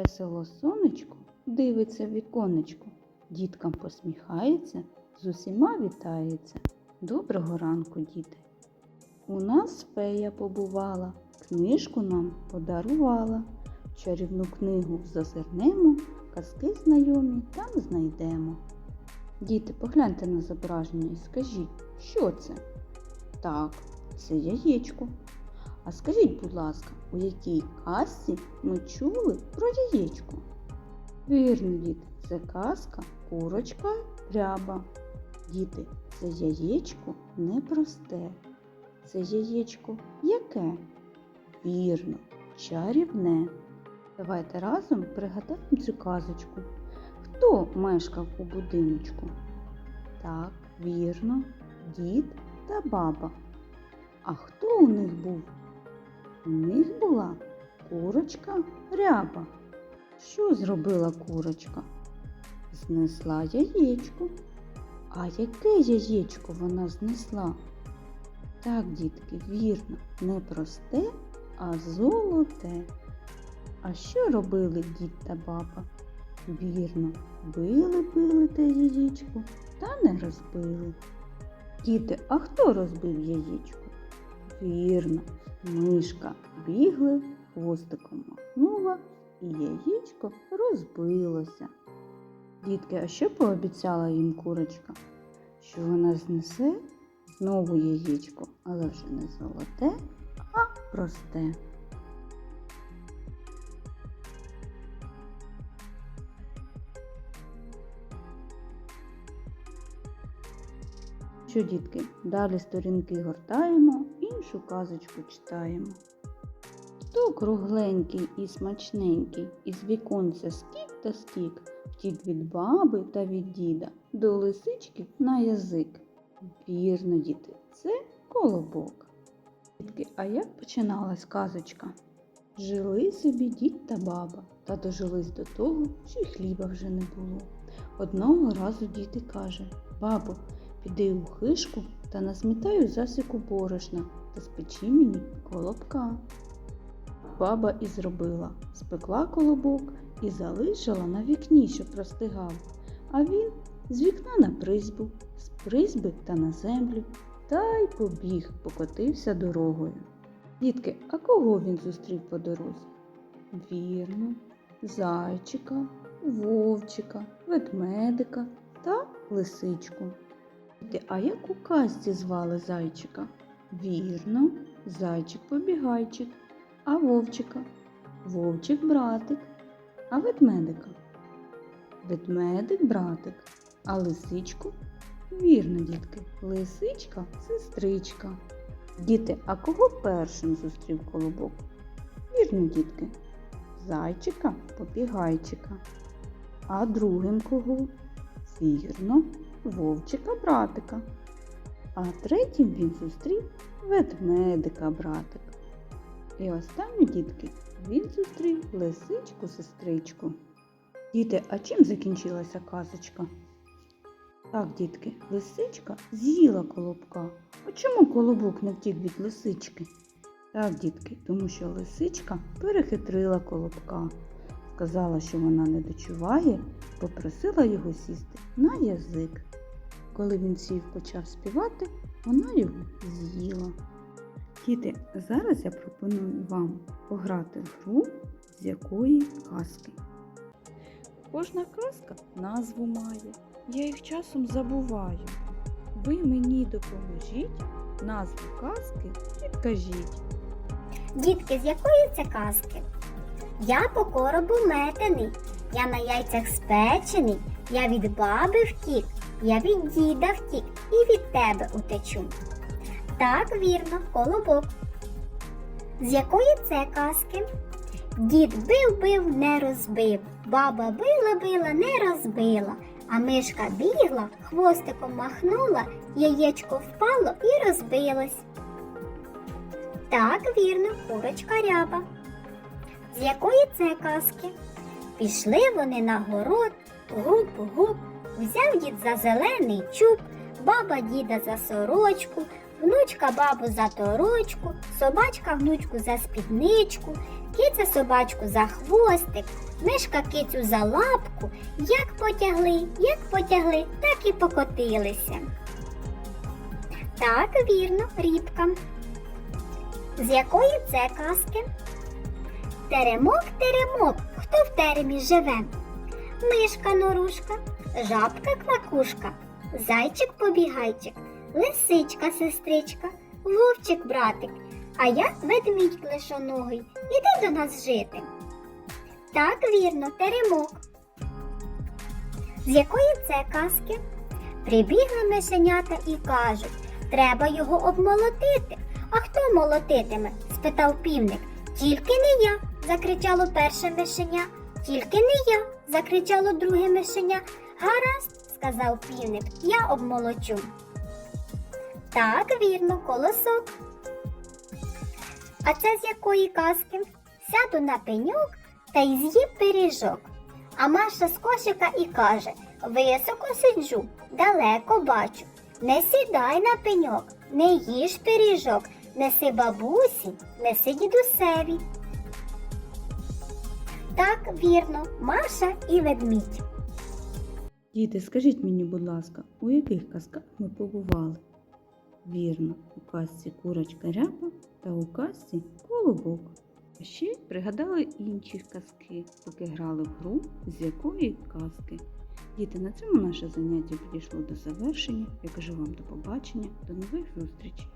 Весело сонечко дивиться в віконечко, діткам посміхається, з усіма вітається. Доброго ранку, діти! У нас фея побувала, книжку нам подарувала. Чарівну книгу зазирнемо, казки знайомі там знайдемо. Діти, погляньте на зображення і скажіть, що це? Так, це яєчко. А скажіть, будь ласка, у якій казці ми чули про яєчко? Вірно, діти, це казка курочка ряба. Діти, це яєчко непросте. Це яєчко яке? Вірно, чарівне. Давайте разом пригадаємо цю казочку. Хто мешкав у будиночку? Так, вірно, дід та баба. А хто у них був? У них була курочка ряба. Що зробила курочка? Знесла яєчко. А яке яєчко вона знесла? Так, дітки, вірно, не просте, а золоте. А що робили дід та баба? Вірно, били били те яєчко та не розбили. Діти, а хто розбив яєчко? Вірно, мишка бігли, хвостиком махнула, і яєчко розбилося. Дітки, а що пообіцяла їм курочка? Що вона знесе знову яєчко, але вже не золоте, а просте. Що, дітки, далі сторінки гортаємо, іншу казочку читаємо. Хто кругленький і смачненький, із віконця стік та стік, втік від баби та від діда, до лисички на язик. Вірно, діти, це колобок. Дітки, а як починалась казочка? Жили собі дід та баба, та дожились до того, що й хліба вже не було. Одного разу діти каже, бабо, піди у хишку та насмітай у засіку борошна та спечи мені колобка. Баба і зробила, спекла колобок і залишила на вікні, щоб простигав. А він з вікна на призьбу, з призьби та на землю, та й побіг, покотився дорогою. Дітки, а кого він зустрів по дорозі? Вірно, зайчика, вовчика, ведмедика та лисичку. А як у казці звали зайчика? Вірно, зайчик-побігайчик, а вовчика, вовчик-братик, а ведмедика. Ведмедик-братик, а лисичку? Вірно, дітки, лисичка сестричка. Діти, а кого першим зустрів колобок? Вірно, дітки, зайчика побігайчика. А другим кого? Вірно, вовчика братика. А третім він зустрів ведмедика братика. І останню дітки він зустрів лисичку сестричку. Діти, а чим закінчилася казочка? Так, дітки, лисичка з'їла колобка. А чому колобок не втік від лисички? Так, дітки, тому що лисичка перехитрила колобка. Сказала, що вона не дочуває, попросила його сісти на язик. Коли він сів почав співати, вона його з'їла. Діти, зараз я пропоную вам пограти в гру з якої казки. Кожна казка назву має, я їх часом забуваю. Ви мені допоможіть, назву казки підкажіть. Дітки, з якої це казки? Я по коробу метений, я на яйцях спечений, я від баби втік, я від діда втік і від тебе утечу. Так, вірно, колобок. З якої це казки? Дід бив-бив, не розбив, баба била-била, не розбила, а мишка бігла, хвостиком махнула, яєчко впало і розбилось. Так, вірно, курочка ряба. З якої це казки? Пішли вони на город, гуп-гуп, взяв дід за зелений чуб, баба діда за сорочку, внучка бабу за торочку, собачка внучку за спідничку, киця собачку за хвостик, Мишка кицю за лапку, як потягли, як потягли, так і покотилися. Так, вірно, рібка. З якої це казки? Теремок, теремок, хто в теремі живе? Мишка норушка, жабка квакушка, зайчик побігайчик, лисичка сестричка, вовчик братик, а я ведмідь клишоногий. Іди до нас жити. Так, вірно, теремок. З якої це казки? Прибігли мишенята і кажуть, треба його обмолотити. А хто молотитиме? спитав півник. Тільки не я, закричало перше мишеня. Тільки не я, закричало друге мишеня. Гаразд, сказав півник, я обмолочу. Так, вірно, колосок. А це з якої казки? Сяду на пеньок та й з'їм пиріжок. А Маша з кошика і каже Високо сиджу, далеко бачу. Не сідай на пеньок, не їж пиріжок, неси бабусі, неси дідусеві. Так, вірно, Маша і ведмідь. Діти, скажіть мені, будь ласка, у яких казках ми побували? Вірно, у казці курочка ряпа та у казці колобок. А ще пригадали інші казки, поки грали в гру, з якої казки. Діти, на цьому наше заняття підійшло до завершення. Я кажу вам до побачення, до нових зустрічей.